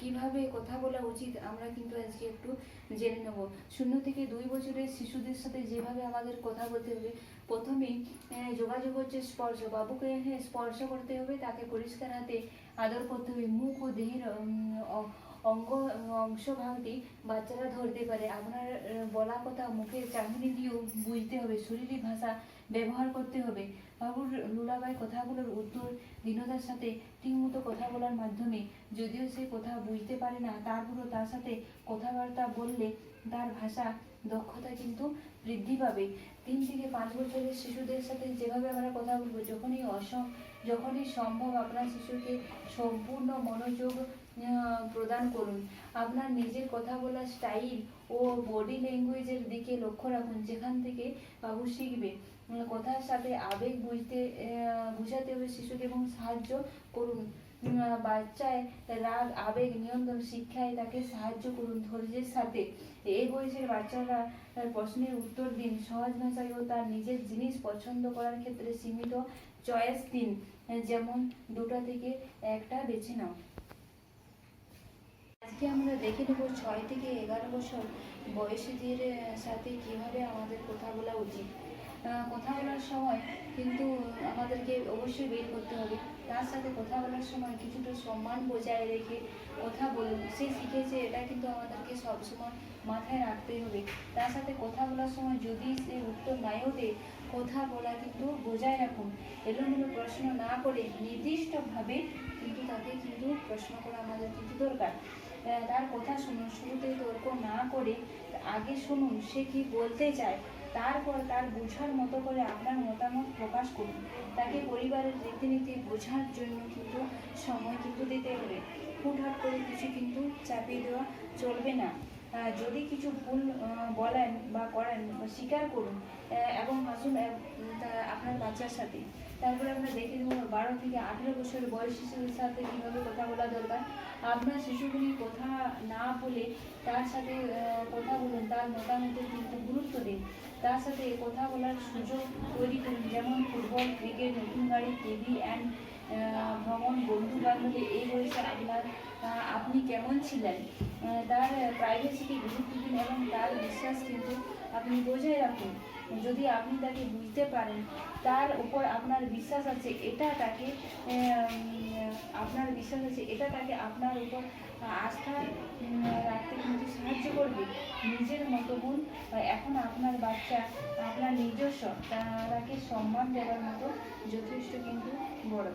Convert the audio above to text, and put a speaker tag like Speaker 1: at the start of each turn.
Speaker 1: কীভাবে কথা বলা উচিত আমরা কিন্তু আজকে একটু জেনে নেব। শূন্য থেকে দুই বছরের শিশুদের সাথে যেভাবে আমাদের কথা বলতে হবে প্রথমেই যোগাযোগ হচ্ছে স্পর্শ। বাবুকে হ্যাঁ, স্পর্শ করতে হবে তাকে পরিষ্কার হাতে আদর করতে হবে। মুখ ও দেহের উম, অংশ ভাঙতে বাচ্চারা ধরতে পারে। আপনার বলা কথা মুখে চাহনি দিয়েও বুঝতে হবে শরীরী ভাষা ব্যবহার করতে হবে। বাবুর লুলাবাই কথাগুলোর উত্তর দীনতার সাথে ঠিকমতো কথা বলার মাধ্যমে যদিও সে কথা বুঝতে পারে না তারপরও তার সাথে কথাবার্তা বললে তার ভাষা দক্ষতা কিন্তু বৃদ্ধি পাবে। তিন থেকে পাঁচ বছরের শিশুদের সাথে যেভাবে আমরা কথা বলব, যখনই অসম, যখনই সম্ভব আপনার শিশুকে সম্পূর্ণ মনোযোগ প্রদান করুন। আপনার নিজের কথা বলার স্টাইল ও বডি ল্যাঙ্গুয়েজের দিকে লক্ষ্য রাখুন, যেখান থেকে বাবু শিখবে। কথার সাথে আবেগ বুঝতে বুঝাতে হবে শিশুকে এবং সাহায্য করুন। বাচ্চায় রাগ, আবেগ, নিয়ন্ত্রণ শিক্ষায় তাকে সাহায্য করুন ধৈর্যের সাথে। এই বয়সের বাচ্চারা প্রশ্নের উত্তর দিন। সহজ ভাষায় ও তার নিজের জিনিস পছন্দ করার ক্ষেত্রে সীমিত চয়েস দিন। যেমন, দুটো থেকে একটা বেছে নাও। আজকে আমরা দেখে নেব ছয় থেকে এগারো বছর বয়সীদের সাথে কীভাবে আমাদের কথা বলা উচিত। কথা বলার সময় কিন্তু আমাদেরকে অবশ্যই বের করতে হবে। তার সাথে কথা বলার সময় কিছুটা সম্মান বজায় রেখে কথা বলুন। সে শিখেছে, এটা কিন্তু আমাদেরকে সবসময় মাথায় রাখতেই হবে। তার সাথে কথা বলার সময় যদি সে উত্তর নাও দেয়, কথা বলা কিন্তু বজায় রাখুন। এলোমেলো প্রশ্ন না করে নির্দিষ্টভাবে কিন্তু তাকে কিন্তু প্রশ্ন করা আমাদের কিন্তু দরকার। তার কথা শুনুন শুরুতে তর্ক না করে আগে শুনুন, সে কি বলতে চায়? তারপর তার বোঝার মতো করে আপনার মতামত প্রকাশ করুন। তাকে পরিবারের রীতিনীতি বোঝার জন্য কিন্তু সময় কিন্তু দিতে হবে। হুটহাট করে কিছু কিন্তু চাপিয়ে দেওয়া চলবে না। যদি কিছু ভুল বলেন বা করেন স্বীকার করুন এবং আসুন আপনার বাচ্চার সাথে। তারপরে আমরা দেখে নেব বারো থেকে আঠেরো বছর বয়স শিশুদের সাথে কীভাবে কথা বলা দরকার। আপনার শিশুগুলি কথা না বলে তার সাথে কথা বলুন, তার মতামতের কিন্তু গুরুত্ব দিন। তার সাথে কথা বলার সুযোগ তৈরি করুন, যেমন ফুটবল, ক্রিকেট, নতুন গাড়ি, টিভি অ্যান্ড ভ্রমণ বন্ধু বান্ধবী এই বয়সে আপনার আপনি কেমন ছিলেন? তার প্রাইভেসিকে গুরুত্ব দিন এবং তার বিশ্বাস কিন্তু আপনি বজায় রাখুন। যদি আপনি তাকে বুঝতে পারেন, তার উপর আপনার বিশ্বাস আছে, এটা তাকে আপনার বিশ্বাস আছে, এটা তাকে আপনার উপর আস্থা রাখতে কিন্তু সাহায্য করবে। নিজের মতো গুণ এখন আপনার বাচ্চা, আপনার নিজস্ব, তাকে সম্মান দেওয়ার মতো যথেষ্ট কিন্তু বড়।